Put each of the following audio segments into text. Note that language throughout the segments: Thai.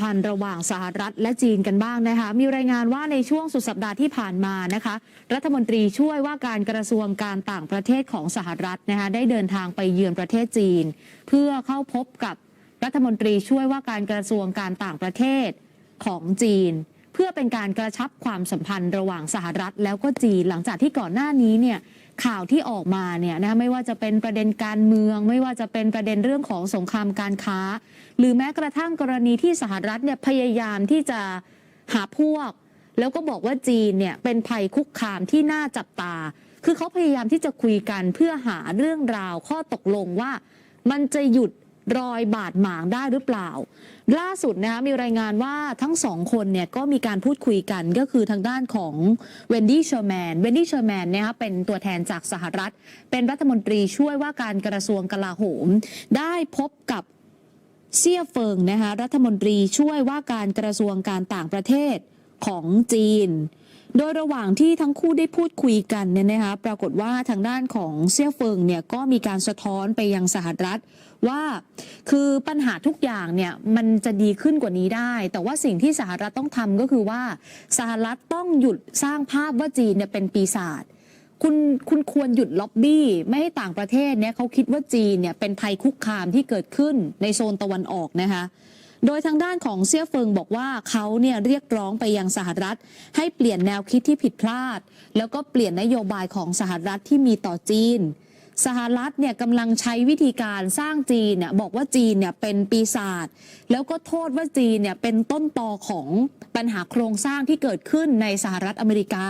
พันธ์ระหว่างสหรัฐและจีนกันบ้างนะคะ มีรายงานว่าในช่วงสุดสัปดาห์ที่ผ่านมานะคะ รัฐมนตรีช่วยว่าการกระทรวงการต่างประเทศของสหรัฐนะคะได้เดินทางไปเยือนประเทศจีน เพื่อเข้าพบกับรัฐมนตรีช่วยว่าการกระทรวงการต่างประเทศของจีน เพื่อเป็นการกระชับความสัมพันธ์ระหว่างสหรัฐ แล้วก็จีนหลังจากที่ก่อนหน้านี้เนี่ย ข่าวที่ออกมาเนี่ยนะคะไม่ว่าจะเป็นประเด็นการเมือง ไม่ว่าจะเป็นประเด็นเรื่องของสงครามการค้า หรือแม้กระทั่งกรณีที่สหรัฐเนี่ยพยายามที่จะหาพวก แล้วก็บอกว่าจีนเนี่ยเป็นภัยคุกคามที่น่าจับตา คือเขาพยายามที่จะคุยกันเพื่อหาเรื่องราวข้อตกลงว่า มันจะหยุด รอยบาดหมางได้หรือเปล่า ล่าสุดนะคะมีรายงานว่าทั้งสองคนเนี่ยก็มีการพูดคุยกันก็คือทางด้านของเวนดี้เชอร์แมนเวนดี้เชอร์แมนเนี่ยคะเป็นตัวแทนจากสหรัฐ เป็นรัฐมนตรีช่วยว่าการกระทรวงกลาโหม ได้พบกับเซียเฟิงนะคะรัฐมนตรีช่วยว่าการกระทรวงการต่างประเทศ ของจีน โดยระหว่างที่ทั้งคู่ได้พูดคุยกันเนี่ยนะคะปรากฏว่าทางด้านของเซี่ยเฟิงเนี่ยก็มีการสะท้อนไปยังสหรัฐว่า คือปัญหาทุกอย่างเนี่ยมันจะดีขึ้นกว่านี้ได้ แต่ว่าสิ่งที่สหรัฐต้องทำก็คือว่าสหรัฐต้องหยุดสร้างภาพว่าจีนเนี่ยเป็นปีศาจคุณคุณควรหยุดล็อบบี้ ไม่ให้ต่างประเทศเนี่ยเขาคิดว่าจีนเนี่ยเป็นภัยคุกคามที่เกิดขึ้นในโซนตะวันออกนะคะ โดยทางด้านของเซี่ยเฟิงบอกว่าเขาเนี่ยเรียกร้องไปยังสหรัฐ ให้เปลี่ยนแนวคิดที่ผิดพลาด แล้วก็เปลี่ยนนโยบายของสหรัฐที่มีต่อจีน สหรัฐเนี่ยกำลังใช้วิธีการสร้างจีนเนี่ยบอกว่าจีนเนี่ยเป็นปีศาจแล้วก็โทษว่าจีนเนี่ยเป็นต้นตอของปัญหาโครงสร้างที่เกิดขึ้นในสหรัฐอเมริกา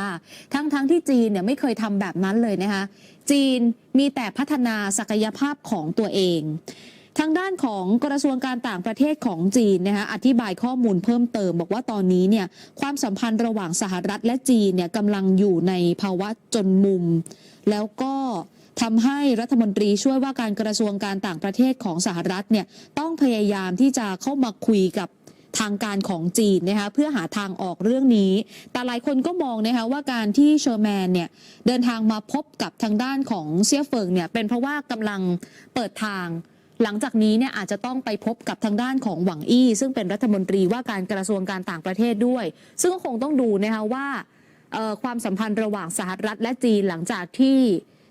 ทั้งๆทที่จีนเนี่ยไม่เคยทำแบบนั้นเลยนะคะจีนมีแต่พัฒนาศักยภาพของตัวเอง ทางด้านของกระทรวงการต่างประเทศของจีนนะคะอธิบายข้อมูลเพิ่มเติม บอกว่าตอนนี้เนี่ยความสัมพันธ์ระหว่างสหรัฐและจีนเนี่ยกำลังอยู่ในภาวะจนมุม แล้วก็ทำให้รัฐมนตรีช่วยว่าการกระทรวงการต่างประเทศของสหรัฐเนี่ยต้องพยายามที่จะเข้ามาคุยกับทางการของจีนนะคะเพื่อหาทางออกเรื่องนี้ แต่หลายคนก็มองนะคะว่าการที่เชอร์แมนเนี่ยเดินทางมาพบกับทางด้านของเซี่ยเฟิงเนี่ยเป็นเพราะว่ากำลังเปิดทาง หลังจากนี้เนี่ยอาจจะต้องไปพบกับทางด้านของหวังอี้ ซึ่งเป็นรัฐมนตรีว่าการกระทรวงการต่างประเทศด้วย ซึ่งก็คงต้องดูนะคะว่าความสัมพันธ์ระหว่างสหรัฐและจีนหลังจากที่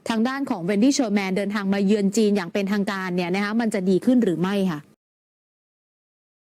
ทางด้านของเวนดี้เชอร์แมนเดินทางมาเยือนจีนอย่างเป็นทางการเนี่ยนะคะมันจะดีขึ้นหรือไม่ค่ะ